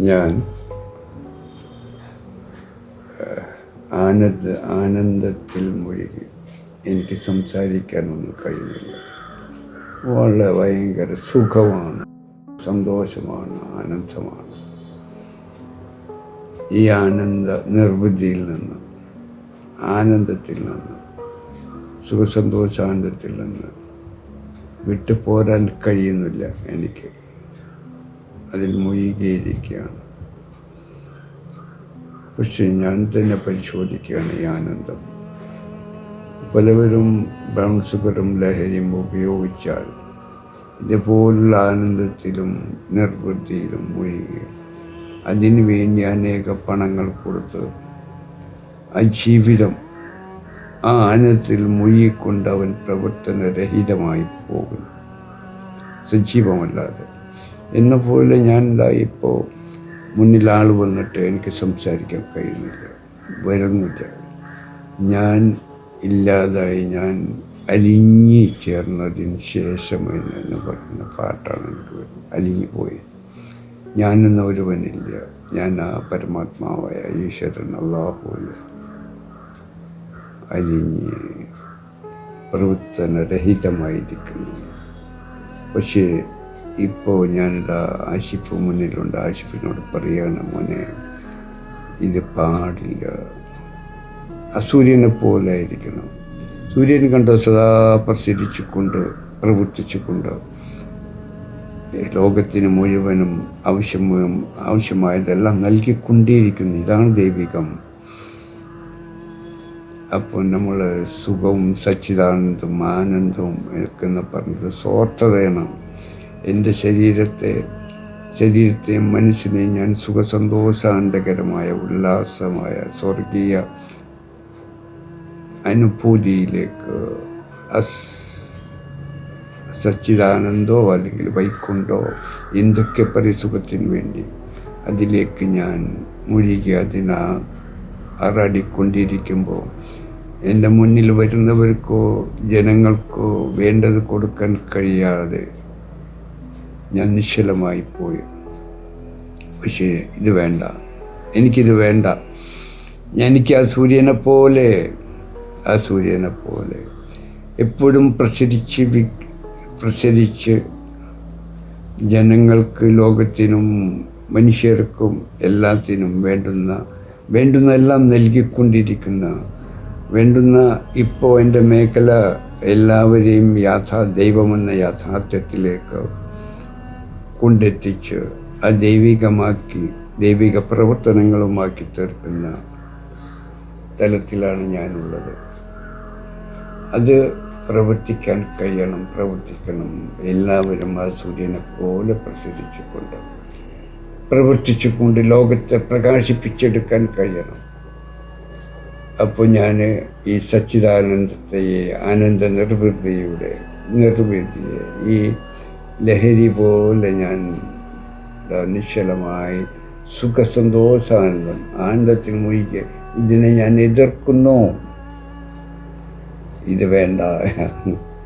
ഞാൻ ആനന്ദ ആനന്ദത്തിൽ മുഴുകി എനിക്ക് സംസാരിക്കാനൊന്നും കഴിയുന്നില്ല. വളരെ ഭയങ്കര സുഖമാണ് സന്തോഷമാണ് ആനന്ദമാണ്. ഈ ആനന്ദ നിർവൃതിയിൽ നിന്ന് ആനന്ദത്തിൽ നിന്ന് സുഖസന്തോഷാനന്ദത്തിൽ നിന്ന് വിട്ടുപോരാൻ കഴിയുന്നില്ല എനിക്ക്. അതിൽ മുഴുകിയിരിക്കുകയാണ്. പക്ഷെ ഞാൻ തന്നെ പരിശോധിക്കുകയാണ് ഈ ആനന്ദം. പലവരും ബ്രൗൺ ഷുഗറും ലഹരിയും ഉപയോഗിച്ചാൽ ഇതുപോലുള്ള ആനന്ദത്തിലും നിർവൃത്തിയിലും മുഴുകി. അതിനു വേണ്ടി അനേക പണങ്ങൾ കൊടുത്ത് ആ ജീവിതം ആ ആനന്ദത്തിൽ മുഴുകിക്കൊണ്ട് അവൻ പ്രവർത്തനരഹിതമായി പോകുന്നു. സജീവമല്ലാതെ. എന്നെ പോലെ എന്താ ഇപ്പോൾ മുന്നിൽ ആൾ വന്നിട്ട് എനിക്ക് സംസാരിക്കാൻ കഴിയുന്നില്ല. വരുന്നില്ല. ഞാൻ ഇല്ലാതായി ഞാൻ അലിഞ്ഞി ചേർന്നതിന് ശേഷമായി എന്ന് പറയുന്ന പാട്ടാണ് എനിക്ക് അലിഞ്ഞു പോയി. ഞാനെന്ന ഒരുവനില്ല. ഞാൻ ആ പരമാത്മാവായ ഈശ്വരൻ അള്ളാഹുവിൽ അലിഞ്ഞ് പ്രവർത്തനരഹിതമായിരിക്കുന്നു പക്ഷേ ഇപ്പോൾ ഞാനിതാ ആഷിഫ് മുന്നിലുണ്ട്. ആഷിഫിനോട് പറയാണ് മോനെ ഇത് പാടില്ല. അസൂര്യനെ പോലെ ആയിരിക്കണം. സൂര്യൻ കണ്ട്? സദാ പ്രസരിച്ചുകൊണ്ട് പ്രവർത്തിച്ചുകൊണ്ട്. ലോകത്തിന് മുഴുവനും ആവശ്യം ആവശ്യമായതെല്ലാം നൽകിക്കൊണ്ടേയിരിക്കുന്നു ഇതാണ് ദൈവികം. അപ്പോൾ നമ്മൾ സുഖവും സച്ചിദാനന്ദവും ആനന്ദവും ഒക്കെ എന്ന് പറഞ്ഞത് സ്വാർത്ഥതയാണ്. എന്റെ ശരീരത്തെ ശരീരത്തെയും മനസ്സിനെയും ഞാൻ സുഖസന്തോഷാനന്ദകരമായ ഉല്ലാസമായ സ്വർഗീയ അനുഭൂതിയിലേക്ക് സച്ചിദാനന്ദോ അല്ലെങ്കിൽ വൈക്കുണ്ടോ എന്തൊക്കെ പരിസുഖത്തിന് വേണ്ടി അതിലേക്ക് ഞാൻ മുഴുകി അതിനാ ആറാടിക്കൊണ്ടിരിക്കുമ്പോൾ എന്റെ മുന്നിൽ വരുന്നവർക്കോ ജനങ്ങൾക്കോ വേണ്ടത് കൊടുക്കാൻ കഴിയാതെ ഞാൻ നിശ്ചലമായി പോയി. പക്ഷേ ഇത് വേണ്ട. എനിക്കിത് വേണ്ട. എനിക്ക് ആ സൂര്യനെ പോലെ ആ സൂര്യനെ പോലെ എപ്പോഴും പ്രസരിച്ച് വി പ്രസരിച്ച് ജനങ്ങൾക്ക് ലോകത്തിനും മനുഷ്യർക്കും എല്ലാത്തിനും വേണ്ടുന്ന വേണ്ടുന്നതെല്ലാം നൽകിക്കൊണ്ടിരിക്കുന്ന വേണ്ടുന്ന ഇപ്പോൾ എന്റെ മേഖല എല്ലാവരെയും യാഥാ ദൈവമെന്ന യാഥാർത്ഥ്യത്തിലേക്ക് കൊണ്ടെത്തിച്ച് ആ ദൈവികമാക്കി ദൈവിക പ്രവർത്തനങ്ങളുമാക്കി തീർക്കുന്ന തലത്തിലാണ് ഞാനുള്ളത്. അത് പ്രവർത്തിക്കാൻ കഴിയണം പ്രവർത്തിക്കണം. എല്ലാവരും ആ സൂര്യനെ പോലെ പ്രസരിച്ചുകൊണ്ട് പ്രവർത്തിച്ചുകൊണ്ട് ലോകത്തെ പ്രകാശിപ്പിച്ചെടുക്കാൻ കഴിയണം. അപ്പോൾ ഞാൻ ഈ സച്ചിദാനന്ദത്തെ ആനന്ദ നിർവൃതിയുടെ നിർവൃതിയെ ഈ ലഹരി പോലെ ഞാൻ നിശ്ചലമായി സുഖസന്തോഷാനന്ദം ആനന്ദത്തിൽ മുഴുകി ഇതിനെ ഞാൻ എതിർക്കുന്നു. ഇത് വേണ്ട.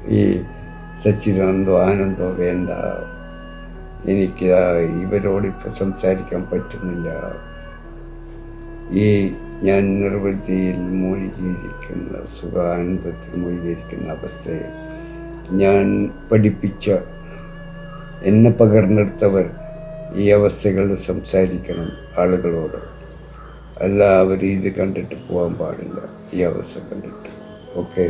ഈ സച്ചിദാനന്ദോ ആനന്ദോ വേണ്ട. എനിക്ക് ഇവരോട് ഇപ്പം സംസാരിക്കാൻ പറ്റുന്നില്ല. ഈ ഞാൻ നിർവൃത്തിയിൽ മൂழ்കിയിരിക്കുന്ന സുഖാനന്ദത്തിൽ മൂழ்കിയിരിക്കുന്ന അവസ്ഥയെ ഞാൻ പഠിപ്പിച്ച എന്നെ പകർന്നെടുത്തവർ ഈ അവസ്ഥകളിൽ സംസാരിക്കണം ആളുകളോട്. എല്ലാവരും ഇത് കണ്ടിട്ട് പോകാൻ പാടില്ല. ഈ അവസ്ഥ കണ്ടിട്ട്. ഓക്കെ